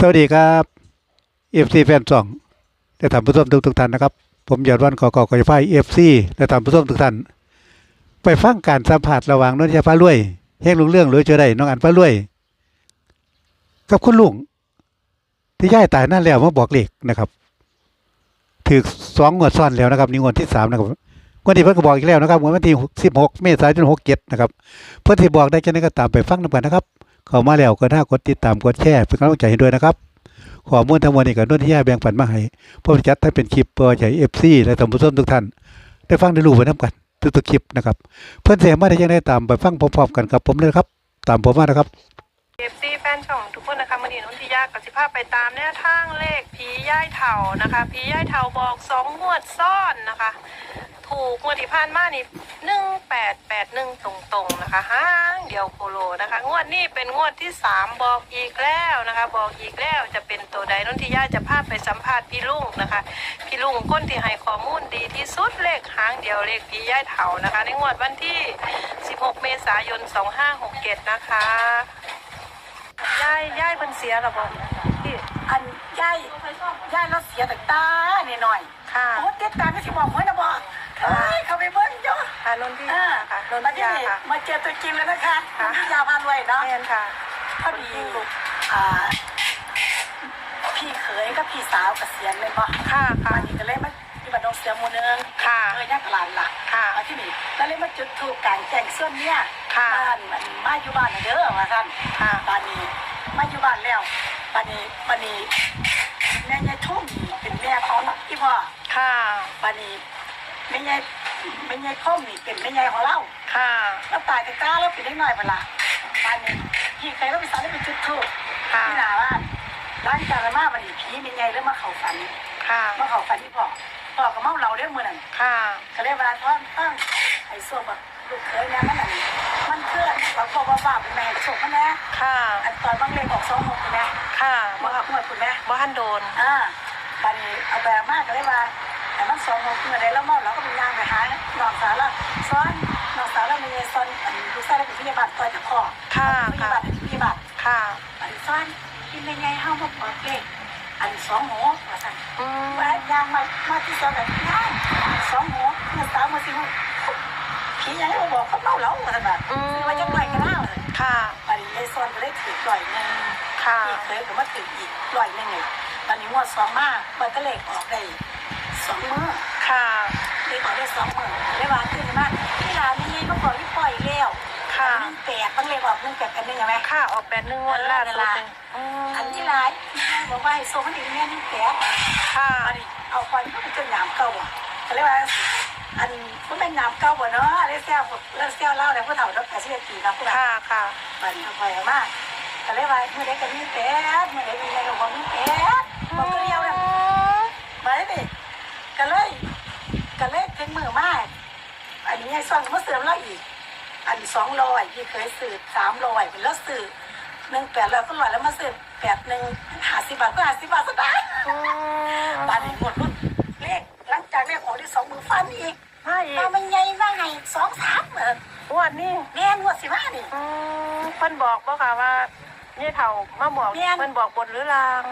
สวัสดีครับเอฟซีแฟนสองและท่านผู้ชมทุกทุกท่านนะครับ ผมยอดวันกอกอกอยไฟเอฟซีและท่านผู้ชมทุกท่าน ไปฟังการสัมผัสระหว่างนนทยาฟ้ารวยแห่งลุงเรื่องหรือเจอได้น้องอันฟ้ารวย กับคุณลุงที่ย่ายตายนั่นแล้วมาบอกเลขนะครับถือสองงวดซ้อนแล้วนะครับนี่งวดที่สามนะครับงวดที่เพิ่นก็บอกอีกแล้วนะครับงวดวันที่สิบหกเมษายนหกเจ็ดนะครับ เพื่อนที่บอกได้แค่นี้ก็ตามไปฟังนำกันนะครับ เข้ามาแล้วก็น่ากดติดตามกดแชร์เป็นกำลังใจให้ด้วยนะครับข้อมูลทั้งหมดนี้ก็นวดที่แย่แบ่งปันมาให้ผมจัดให้เป็นคลิปเพื่อใช้เอฟซีและท่านผู้ชมทุกท่าน ได้ฟังได้รู้ไปน้ำกันทุกๆคลิปนะครับ เพื่อนเสียมาได้ยังได้ตามไปฟังพร้อมๆกันกับผมเลยครับ ตามผมมานะครับเอฟซีแฟนช่องทุกคนนะคะมันนี้นุ่นที่ยากกับสิภาพไปตามแนวทางเลขผีย่ายเถานะคะผีย่ายเถาบอกสองงวดซ่อนนะคะ ถูกงวดที่ผ่านมานี่หนึ่งแปดแปดหนึ่งตรงๆนะคะห้างเดียวโคโลนะคะ งวดนี้เป็นงวดที่สามบอกอีกแล้วนะคะ บอกอีกแล้วจะเป็นตัวใดนุ่นที่ยาจะพาไปสัมภาษณ์พี่ลุงนะคะ พี่ลุงก้นที่ให้ข้อมูลดีที่สุดเลขหางเดียวเลขผีย่ายเถานะคะ ในงวดวันที่ 16 เมษายน 2567 นะคะย่ายย่ายเพิ่นเสียหรอบอกพี่อันย่ายย่ายเราเสียแต่ตาเนี่ยหน่อยค่ะโอ้เด็ดตาไม่สิบอกไว้นะบอก เอ้ยเขาไปเบิ้งจ้ะค่ะนนที่อ่าค่ะนนมาทิที่ยานี่ค่ะ มาเจอตัวจริงแล้วนะคะค่ะนนทิยาพานรวยเนาะแม่นค่ะ พอดีอ่าพี่เขยกับพี่สาวเกษียณเลยบ่ค่ะค่ะ วันนี้ก็เลยมาที่บัดดงเสียหมูเนึงค่ะเคยยักหลานหลักค่ะ มาที่นี่แล้วเลยมาจุดถูกกลางแจ้งส่วนเนี่ยค่ะ บ้านมันมาอยู่บ้านน่ะเด้อว่าท่าน ค่ะบ้านนี้มาอยู่บ้านแล้วบ้านนี้บ้านนี้แม่ยายทุ่มนี่เป็นแม่ของอีพ่อค่ะบ้านนี้ แม่ยายแม่ยายค้อมนี่เป็นแม่ยายของเราค่ะ แล้วตายแต่กล้าแล้วเป็นได้หน่อยเปล่าบ้านนี้พี่เคยเราไปสอนได้เป็นจุดทูบค่ะ ที่หน้าบ้านร้านจารมาบ้านนี้ผีแม่ยายเริ่มมาเข้าฝันค่ะ มาเข้าฝันที่พ่อพ่อก็เมาเราเรื่องมือนั่นค่ะ ก็เลยว่าท่อนตั้งไอ้ส่วนแบบลูกเคยเนี่ยมันนั่นมันเคลื่อนว่าพ่อว่าว่าเป็นแม่โชคมันนะ ค่ะ อันตอนบางเลขออกสองหกคุณแม่ค่ะเมื่อเมื่อคุณแม่บ้านโดน อ่าบัดนี้เอาแบบมากก็เลยว่า แต่มันสองหกเมื่อใดแล้วเมาเราก็เป็นยางไปหาน้องสาวแล้วซ้อนนองสาวแล้วมีซ้อนอันลูกชายแล้วเป็นพยาบาลต่อยจากพ่อค่ะพยาบาลพยาบาลค่ะอันซ้อนกินยังไงเฮามาบอกเลขอันสองหกว่าสั่นอืมว่ายางมามาที่ซอนกันย่างสองหกเมื่อสาวมาสิหกผียังให้มาบอกเขาเมาเราว่าสั่นแบบคือว่าจะปล่อยกันแล้วค่ะบัดนี้ยายซ้อนก็เลยถือปล่อยหนึ่งค่ะอีกเคยผมว่าถืออีกร้อยหนึ่งเลยตอนนี้งวดสองมากมันก็เลขออกได้ สองมือค่ะเลขออกได้สองมือได้ว่าขึ้นมาที่ร้านนี้มันบอกที่ปล่อยแล้วค่ะ หนึ่งแปดมันเลขออกหนึ่งแปดกันหนึ่งใช่ไหมค่ะออกแปดหนึ่งงวดล่าสุดเลยอืมอันที่ร้านบอกว่าให้โซ่มันอีกเนี่ยหนึ่งแปดค่ะอันนี้เอาควันก็เป็นเจ้าหนามเก่าอะเขาเรียกว่าอันมันเป็นหนามเก่าบ่เนาะเรียกแซวเรียกแซวเล่าแต่ผู้เฒ่าต้องแปดสิบปีนะผู้เฒ่าค่ะค่ะมันเอาไปเอามาก็เลยว่าเมื่อใดก็มีแปดเมื่อใดมีอะไรก็บอกมีแปดบอกตัวเดียวเลยมาเลยดิก็เลย ก็เลยถึงมือมากอันนี้ไอ้ซ่อนมาเสริมเราอีก อันสองร้อยพี่เคยสืบสามร้อยเป็นแล้วสืบหนึ่งแปดแล้วก็ร้อยแล้วมาสืบแปดหนึ่งหาสิบบาทก็หาสิบบาทก็ได้อืมบาทนี้หมดรุ่นเลขหลังจากเลขออกที่สองมือฟันอีกมาอีมากมันใหญ่มากไงสองสามเหมือนงวดนี้แม่นวดสิบ้านี่อืมเพิ่นบอกบ่ค่ะว่าเนี่ยเฒ่ามาบอกแม่นเพิ่นบอกบนหรือลาง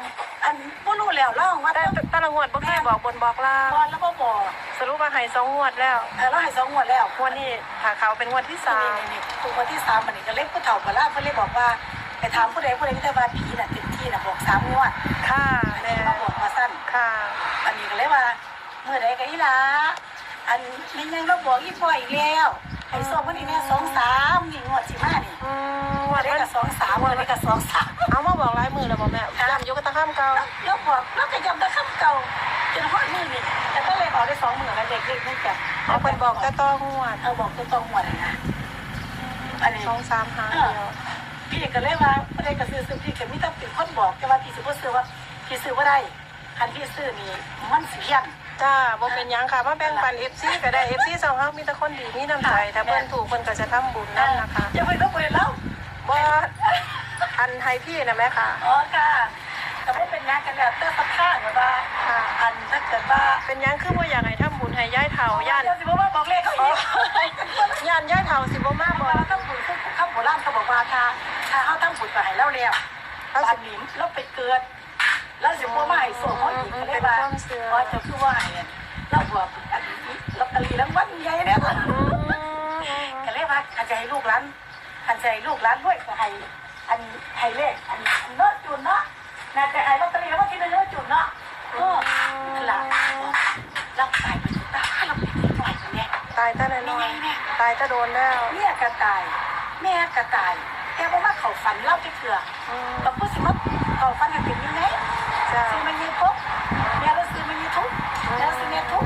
อันบ่รู้แล้วเล่าว่าแต่ต้องแต่ละงวดบ่เคยบอกบนบอกลางบอลแล้วก็บอก สรุปว่าให้สองงวดแล้วเออเราให้สองงวดแล้วงวดนี้ถ้าเขาเป็นงวดที่สามนี่นี่ถูกวันที่สามมันนี่ก็เล็กผู้เฒ่ามาล่าเพื่อนเลยบอกว่าไปถามผู้ใดผู้ใดที่ได้ว่าผีน่ะติดที่น่ะบอกสามงวดค่ะอันแม่นี้มาบอกมาสั้นค่ะอันนี้ก็เลยว่าเมื่อใดก็อีหลาอันนี้ยังเราบอกอีพ่ออีกแล้วไอ้สองวันนี้เนี่ยสองสามนี่งวดสิมานี่อืมงงววดดได้นั้นกับสองสามงวดได้กับสองสามเอามาบอกลายมือแล้วบ่แม่ย้ำยกกระตะข้ามเก่าแล้วแล้วบอกแล้วก็ยำตะคำเก่าจนฮอดนี่นี่แต่ก็ เลยบอกได้สองหมื่นแล้วเด็กเล็กนี่แบบเอาเพิ่นบอกแต่ต้องงวดเออบอกตัวตรงหมดเลยนะอันนี้สองสามหางเดียวพี่ก็เลยว่าไม่ได้กระซื้อซื้อพี่ก็มีแต่เป็นคนบอกแต่ว่าพี่ซื้อบ่ซื้อว่าพี่ซื้อว่าได้คันพี่ซื้อนี่มันเสียนจ้าบ่เป็นหยังค่ะมาแบ่งปัน FC ก็ได้ FC สองเฮามีแต่คนดีมีน้ำใจถ้าเพิ่นถูกเพิ่นก็จะทำบุญนั่นนะคะอย่าไปต้องไปแล้วบ่อันให้พี่นะแม่ค่ะอ๋อค่ะแต่ว่าเป็นงานกันแล้วเตอร์สักข้างแบบว่าค่ะอัน ถ้าเกิดว่าเป็นหยังคือบ่อยากให้ทำบุญให้ย้ายเฒ่าย่านเดี๋ยวสิบอกว่าบอกเลขเขาอีกย่านย้ายเฒ่าสิบ่มาถ้าบ่บอกว่าต้องบุญซึ่งข้าโบราณเขาบอกว่าถ้าถ้าเขาตั้งบุญไปให้เราแล้วเขาบ้าสินนี้เราไปเกิด แล้วสิบ่มาให้ส่งเขาอีกก็เลยว่าพอจะคือว่าให้อะเราบอกอันนี้ลอตเตอรี่รางวัลใหญ่เนี่ยอืมก็เลยว่าอาจจะให้ลูกหลานอาจจะให้ลูกหลานด้วยก็ให้อันให้เลขอันอันเนาะจุนเนาะน่าจะให้ลอตเตอรี่รางวัลที่หนึ่งเนาะจุนเนาะเออนั่นล่ะเรา ตายไปตายเราไปหน่อยกันเนี่ยตายแต่น้อยๆตายแต่โดนแล้วเมียก็ตาย แม่ก็ตาย แต่ว่าว่าเขาฝันเล่าไปเถื่ออืมบางผู้สิมาเขาฝันให้เป็นยังไงจ้าซื้อมันยี่ปุ๊บแม่เราซื้อมันยี่ทุกแม่เราซื้อแม่ทุก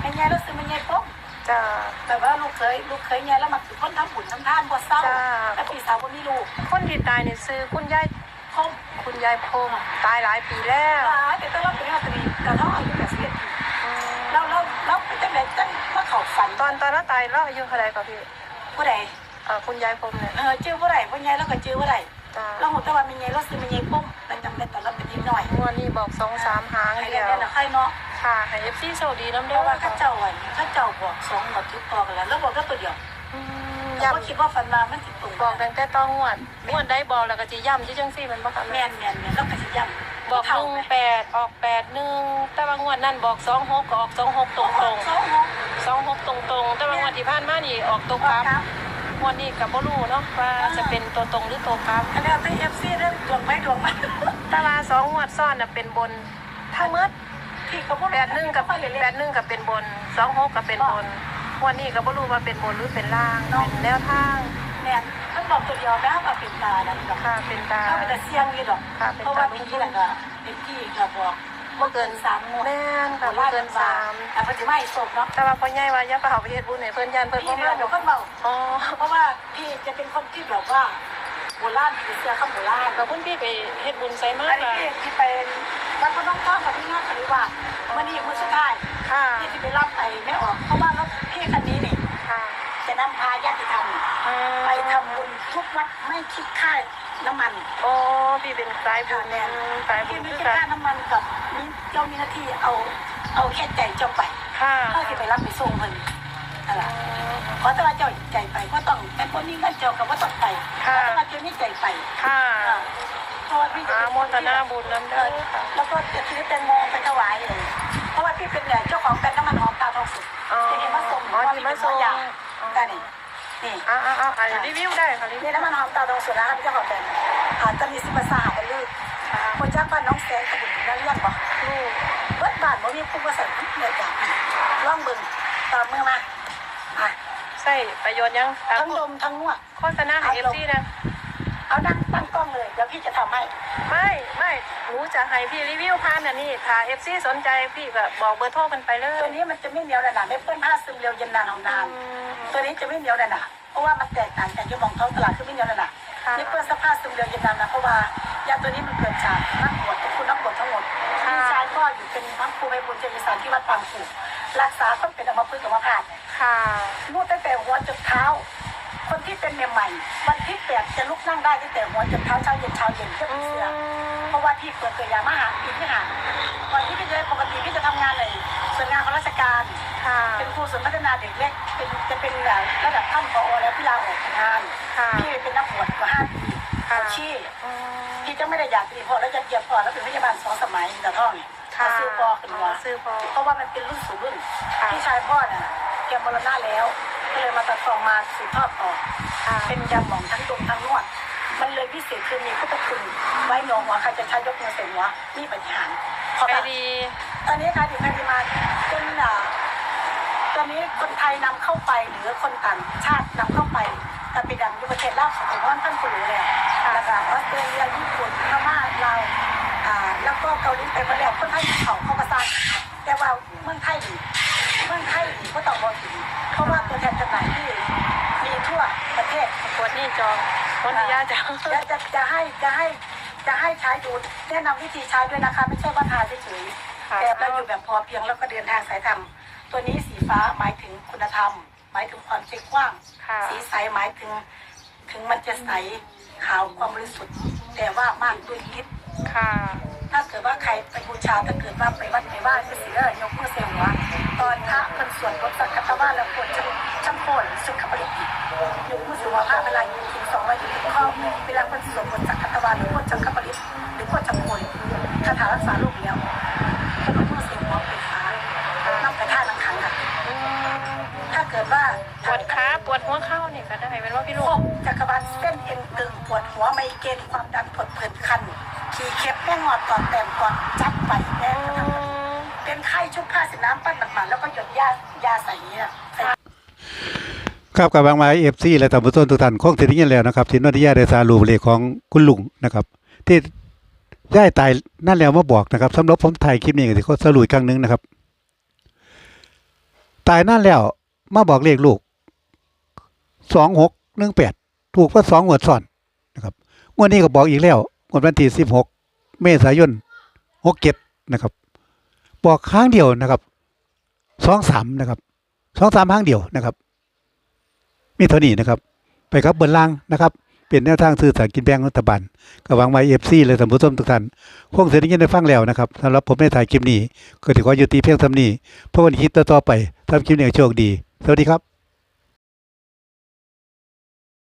แม่ยายเราซื้อมันยี่ปุ๊บจ้าแต่ว่าลูกเคยลูกเคยเนี่ยแล้วมันคือคนทำบุญทำทานบ่เศร้าจ้าแต่พี่สาวก็มีลูกคนที่ตายนี่ซื้อคุณยายคมคุณยายพงตายหลายปีแล้วตายแต่ต้องรับเป็นอาตรีแต่เขาอา เขาฝันตอนตอนเราตายเราอายุเท่าไหร่ครับพี่ผู้ใดเอ่อคุณยายพงเนี่ยเออชื่อผู้ใดผู้ใหญ่แล้วก็ชื่อผู้ใดจ้าเราหูแต่ว่ามีไงเราซื้อมีไงปุ๊บเราจำได้ตอนเราเป็นนิดหน่อยงวดนี้บอกสองสามหางให้เดีได้ยวเนี่ยนะใครเนาะค่ะให้เอฟซีโชคดีน้ำเพเด้อราะว่าข้าค่ะเจ้าอะข้าเจ้าบอกสองหมดทุกตอกันแล้วแล้วบอกก็ตัวเดียวอืมเราก็ย้ำคิดว่าฟันมามันติดตรงบอกตั้งแต่ต้องงวดงวดได้บอกแล้วก็จะย้ำที่จังซี่แมันบ่ค่ะแมแม่นแมนแมนแล้วก็สิย้ำบอกหนึ่งแปดออกแปดหนึ่งแต่ว่างวดนั่นบอกสองหกก็ออกสองหกตรงตรงสองหก สองหกตรงตรงๆ แต่ว่างวดที่ผ่านมานี่ออกตัวครับงวดนี้กับบ่รู้เนาะว่าจะเป็นตัวตรงหรือตัวครับอันนี้เป็นเอฟซีเรื่องดวงไม่ดวงมันแต่ว่าสองงวดซ้อนน่ะเป็นบนทั้งหมดที่เขาพูดแปดหนึ่งกับแปดหนึ่งกับเป็นบนสองหกกับเป็นบนงวันนี้ก็บ่รู้ว่าเป็นบนหรือเป็นล่างเป็นแนวทางแมนมันบอกตัวเดียวนะว่าเป็นตานั่นดอกค่ะเป็นตาถ้าเป็นแต่เสียงนี่ดอกค่ะเป็นตาเพราะว่าเป็นที่นั่นก็เป็นที่ก็บอก เมื่อเกินสามงวดแม่นค่ะบ่เกินสามแต่ปัจจุบันศพเนาะแต่ว่าพ่อใหญ่ว่าอย่าไปเอาไปเฮ็ดบุญให้เพิ่นยันเพิ่นพี่บ่เนี่มายเดี๋ยวก็เมาอ๋อเพราะว่าพี่จะเป็นคนที่แบบว่าโบราณผีเสื้อข้ามโบราณแล้วคุณพี่ไปเฮ็ดบุญไสมาอันนี้ค่ะ พี่ที่เป็นวัดพระน้องข้ามกับพี่งานปริวาสเมื่อนี้มือสุดท้ายค่ะ พี่ที่ไปรับไปไม่ออก เพราะว่ารถพี่คันนี้นี่ค่ะ จะนำพาญาติธรรมอืม ไปทำบุญทุกวัดไม่คิดค่าน้ำมันโอ้พี่เป็นสายบุญสายบุพี่ญไม่คือคิดกันค่าน้ำมันกับนี่เจ้ามีหน้าที่เอาเอาแค่ใจเจ้าไปค่ะเขาจะไปรับไปส่งเพิ่นอะไรเพราะถ้าว่าเจ้าใจไปก็ต้องแต่คนนี้ก็เจ้ากับว่าต้องไปถ้าว่าเจ้านี่ใจไปค่ะเพราะว่าพี่จะอาเป็นโมคนทที่นาบุญนำเด้อค่ะแล้วก็จะซื้อแตงโมไปถวายเลยเพราะว่าพี่เป็นเนี่ยเจ้าของแบรนด์น้ำมันหอมตาทองสุกอ๋อที่มาส่งอ๋อที่มาส่งยาได้นี่นี่ อ่าอ่าอ่ารีวิวได้ค่ะรีวินี่วน้ำมันหอมตาทองสุกนะครับเจ้าของแบรนด์อาจจะมีสิบาษากันเลยค่ะคนจ้างบ้านน้องแสงตะบุญนั่นเรื่องบอกลูกเบิดบ้านบ่มีผู้ประสานเลยจ้ะล่องบึงตามมือมาอะใช่ประโยชน์ยังอะทั้งลมทั้งนวดโฆษณาให้เอฟซีนะ เอานั่งตั้งกล้องเลยเดี๋ยวพี่จะทำให้ ไม่ไม่หนูจะให้พี่รีวิวผ่านอันนี้ถ้าเอฟซีสนใจพี่ก็บอกเบอร์โทรกันไปเลตัวย นี้มันจะไม่เหนียวหนาๆไม่เปื้อนผ้าซึมเร็วเย็นนานของนาน ตัวนี้จะไม่เหนียวหนาๆเพราะว่ามันแตกต่างจากที่มองท้องตลาดคือไม่เหนียวหนาๆนี่เปื้อนเสภาพซึมเร็วเย็นนานนะเพราะว่ายาตัวนี้มันเกิดจากนักบวชทุกคุณนักบวชทั้งหมดพี่ชายก็อยู่เป็นพระครูใบบุญเจริญสารที่วัดปางกูรักษาก็เป็นอัมพฤกษ์อัมพาตค่ะ นวดตั้งแต่หัวจนเท้า คนที่เป็นใหม่ๆวันที่แปดจะลุกนั่งได้ตั้งแต่หัวจนเท้าเช้าเย็นเช้าเย็นเพื่ออืเป็นเสือมเพราะว่าที่เปิดเกิดยามาหาปีที่หาวันที่พี่เจปกติพี่จะทำงานเลยส่วนงานของราชการค่ะเป็นครูศูนย์พัฒนาเด็กเล็กเป็นจะเป็นระดับท่านผอแล้วพี่ลาออกจากงานค่ะพี่เป็นนักบวชมาห้าปีค่ะเขาชี้อืมพี่จะไม่ได้อยากเป็นพอแล้วจะเกียบพอแล้วเป็นพยาบาลสองสมัยแต่ท่องเนี่ยค่ะซื้อพอขึ้นหัวซื้อพอเพราะว่ามันเป็นรุ่นสู่รุ่นค่ะพี่ชายพ่อน่ะแกมรณะแล้ว ก็เลยมาตัดต่อมาสืบทอดต่อค่ะเป็นยาหมองทั้งดมทั้งนวด มันเลยพิเศษคือมีพุทธคุณไว้หนองหัวใครจะใช้ยกมือใส่หัวนี่ปฏิหารขอไปแบบดี ตอนนี้ค่ะถึงใครดีมาจนอ่าตอนนี้คนไทยนำเข้าไปหรือคนต่างชาตินำเข้าไปแต่เป็นดังยุประเทศลาวของว่าท่านผู้รู้เลยแล้วก็ออสเตรเลียญี่ปุ่นพม่าลาวอ่าแล้วก็เกาหลีไปหมดแล้วคนไทยเขาเข้ามาสร้างแต่ว่า ปวดนี่จองคนที่ยาจังจะจะจะให้จะให้จะให้ใช้ดูแนะนำวิธีใช้ด้วยนะคะ ไม่ใช่ว่าทาเฉยๆค่ะแต่เราอยู่แบบพอเพียงแล้วก็เดินทางสายธรรม ตัวนี้สีฟ้าหมายถึงคุณธรรม หมายถึงความใจกว้าง ค่ะสีใสหมายถึง ถึงมันจะใสขาวความบริสุทธิ์แต่ว่ามากด้วยฤทธิ์ค่ะถ้าเกิดว่าใครไปบูชาถ้าเกิดว่าไปวัดไปว่าก็สีเออยกมือเสียหัวตอนพระคนสวดบทสักกัตวาแล้วควรจะช่ำโพนสุขบริกิยกมื อห้าพวลาเย็นถึงสองร้อยยี่สิบข้อเวลาคนสวดบทจักรวาลหรือพจจักรปริศหรือพจจักรโวยคาถารักษาโรคเดียวให้รู้ทั่วเสียงของไฟฟ้าต้องไปท่าลังขันค่ะถ้าเกิดว่าปวดขาปวดหัวเข้าเนี่ยก็ได้เป็นว่าพี่ลูกจักรวาลเส้นเอ็นตึงปวดหัวไมเกรนความดันปวดผื่นคันขี่เข็บแม่งอดต่อแต้มก่อนจับไปแน่งเป็นไข้ชุบผ้าสีน้ำปั้นหมักๆแล้วก็หยดยายาใส่เนี่ย ครับกับบางไม้เอฟซีและท่านผู้ชมทุกท่านคงสิได้ยแล้วนะครับที่นวนิยาได้สารูปเลขของคุณลุงนะครับ ที่ย่ายตายนั่นแล้วมาบอกนะครับสำหรับผมถ่ายคลิปนี้ก็สิขอสรุปครั้งหนึงนะครับ ตายนั่นแล้วมาบอกเลขลูกสองหกหนึ่งแปดถูกว่าสองงวซ้อนนะครับงวดนี้ก็บอกอีกแล้วงวดวันที่สิบหกเมษายนหกเจ็ดนะครับ บอกครั้งเดียวนะครับสองสามนะครับสองสามครั้งเดียวนะครับ มีเท่านี้นะครับ ไปครับเบนล่างนะครับเป็นแนวทางสื่อสารกินแบงรัฐบาลก็หวังไว้เอฟซีและท่านผู้ชมทุกท่านคงเสร็จยินได้ฟังแล้วนะครับสำหรับผมในถ่ายคลิปนี้ก็ถือว่าอยู่ตีเพียงเทำนี้เพราะวันคลิปต่อไปทำคลิปนี้ให้โชคดี สวัสดีครับ